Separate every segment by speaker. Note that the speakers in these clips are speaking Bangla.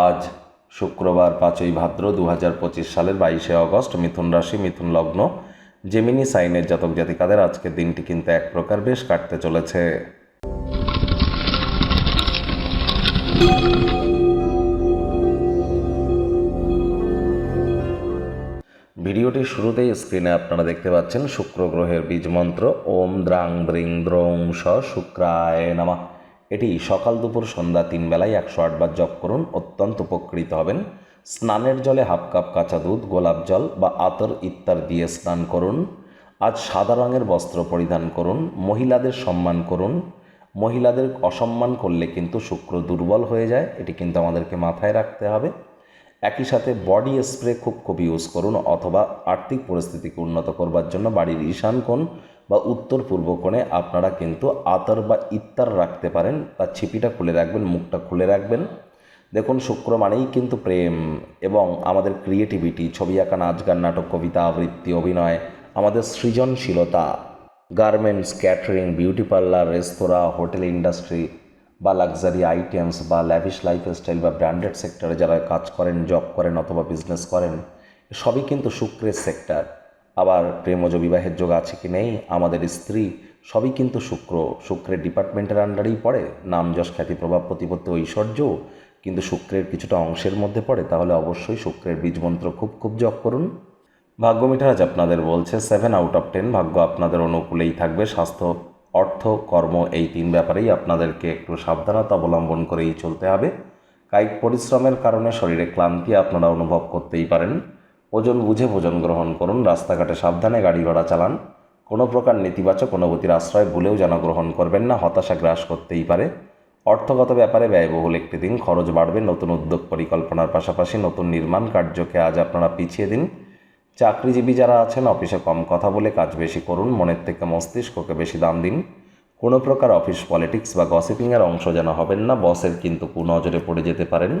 Speaker 1: আজ শুক্রবার পাঁচই ভাদ্র দু হাজার পঁচিশ সালের বাইশে অগস্ট মিথুন রাশি, মিথুন লগ্ন জেমিনি সাইনের জাতক জাতিকাদের আজকের দিনটি কিন্তু এক প্রকার বেশ কাটতে চলেছে। ভিডিওটির শুরুতেই স্ক্রিনে আপনারা দেখতে পাচ্ছেন শুক্র গ্রহের বীজ মন্ত্র, ওম দ্রাং দ্রিং দ্রৌং স শুক্রায় নামা। এটি সকাল দুপুর সন্ধ্যা তিন বেলায় একশো আটবার জপ করুন, অত্যন্ত উপকৃত হবেন। স্নানের জলে হাফ কাপ কাঁচা দুধ, গোলাপ জল বা আতর ইত্যার দিয়ে স্নান করুন। আজ সাদা রঙের বস্ত্র পরিধান করুন, মহিলাদের সম্মান করুন। মহিলাদের অসম্মান করলে কিন্তু শুক্র দুর্বল হয়ে যায়, এটি কিন্তু আমাদেরকে মাথায় রাখতে হবে। একই সাথে বডি স্প্রে খুব খুব ইউজ করুন অথবা আর্থিক পরিস্থিতিকে উন্নত করবার জন্য বাড়ির ঈশান কোণ বা উত্তর পূর্ব কোণে আপনারা কিন্তু আতর বা ইত্তার রাখতে পারেন। তার ছিপিটা খুলে রাখবেন, মুখটা খুলে রাখবেন। দেখুন, শুক্র মানেই কিন্তু প্রেম এবং আমাদের ক্রিয়েটিভিটি ছবি আঁকা, নাচ গান, নাটক, কবিতা, আবৃত্তি, অভিনয়, আমাদের সৃজনশীলতা গার্মেন্টস ক্যাটারিং বিউটি পার্লার রেস্তোরাঁ হোটেল ইন্ডাস্ট্রি বা লাক্সারি আইটেমস বা ল্যাভিশ লাইফস্টাইল বা ব্র্যান্ডেড সেক্টরে যারা কাজ করেন জব করেন অথবা বিজনেস করেন, সবই কিন্তু শুক্রের সেক্টর আবার প্রেমজ বিবাহের যোগ আছে কি নেই? আমাদের স্ত্রী সবই কিন্তু শুক্র। শুক্রের ডিপার্টমেন্টের আন্ডারেই পড়ে। নাম যশ খ্যাতি প্রভাব প্রতিপত্তি ঐশ্বর্য। কিন্তু শুক্রের কিছুটা অংশের মধ্যে পড়ে। তাহলে অবশ্যই শুক্রের বীজমন্ত্র খুব খুব জপ করুন। ভাগ্য মিঠারাজ আপনাদের বলছে সেভেন আউট অফ টেন ভাগ্য আপনাদের অনুকূলেই থাকবে। স্বাস্থ্য, অর্থ, কর্ম এই তিন ব্যাপারেই আপনাদেরকে একটু সাবধানতা অবলম্বন করেই চলতে হবে। কায়িক পরিশ্রমের কারণে শরীরে ক্লান্তি আপনারা অনুভব করতেই পারেন। ওজন বুঝে ভোজন গ্রহণ করুন, রাস্তাঘাটে সাবধানে গাড়ি ঘোড়া চালান। কোনো প্রকার নেতিবাচক অনুভূতির আশ্রয় ভুলেও যেন গ্রহণ করবেন না, হতাশা গ্রাস করতেই পারে। অর্থগত ব্যাপারে ব্যয়বহুল একটি দিন, খরচ বাড়বে, নতুন উদ্যোগ পরিকল্পনার পাশাপাশি নতুন নির্মাণ কার্যকে আজ আপনারা পিছিয়ে দিন। চাকরিজীবী যারা আছেন, অফিসে কম কথা বলে কাজ বেশি করুন, মনের থেকে মস্তিষ্ককে বেশি দাম দিন। কোনো প্রকার অফিস পলিটিক্স বা গসিপিংয়ের অংশ যেন হবেন না, বসের কিন্তু কুনজরে পড়ে যেতে পারেন।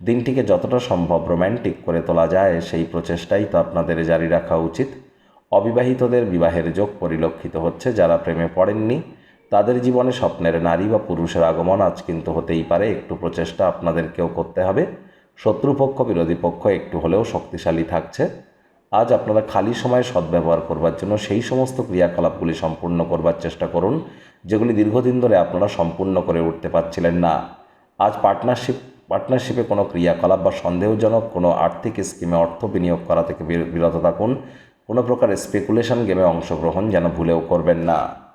Speaker 1: দিনটিকে যতটা সম্ভব রোম্যান্টিক করে তোলা যায়, সেই প্রচেষ্টাই তো আপনাদের জারি রাখা উচিত। অবিবাহিতদের বিবাহের যোগ পরিলক্ষিত হচ্ছে, যারা প্রেমে পড়েননি, তাদের জীবনে স্বপ্নের নারী বা পুরুষের আগমন আজ কিন্তু হতেই পারে, একটু প্রচেষ্টা আপনাদেরকেও করতে হবে। শত্রুপক্ষ, বিরোধী পক্ষ একটু হলেও শক্তিশালী থাকছে। আজ আপনারা খালি সময় সদ্ব্যবহার করবার জন্য সেই সমস্ত ক্রিয়াকলাপগুলি সম্পূর্ণ করবার চেষ্টা করুন, যেগুলি দীর্ঘদিন ধরে আপনারা সম্পূর্ণ করে উঠতে পারছিলেন না। আজ পার্টনারশিপ পার্টনারশিপে কোনো ক্রিয়াকলাপ বা সন্দেহজনক কোনো আর্থিক স্কিমে অর্থ বিনিয়োগ করা থেকে বিরত থাকুন। কোনো প্রকার স্পেকুলেশন গেমে অংশগ্রহণ যেন ভুলেও করবেন না।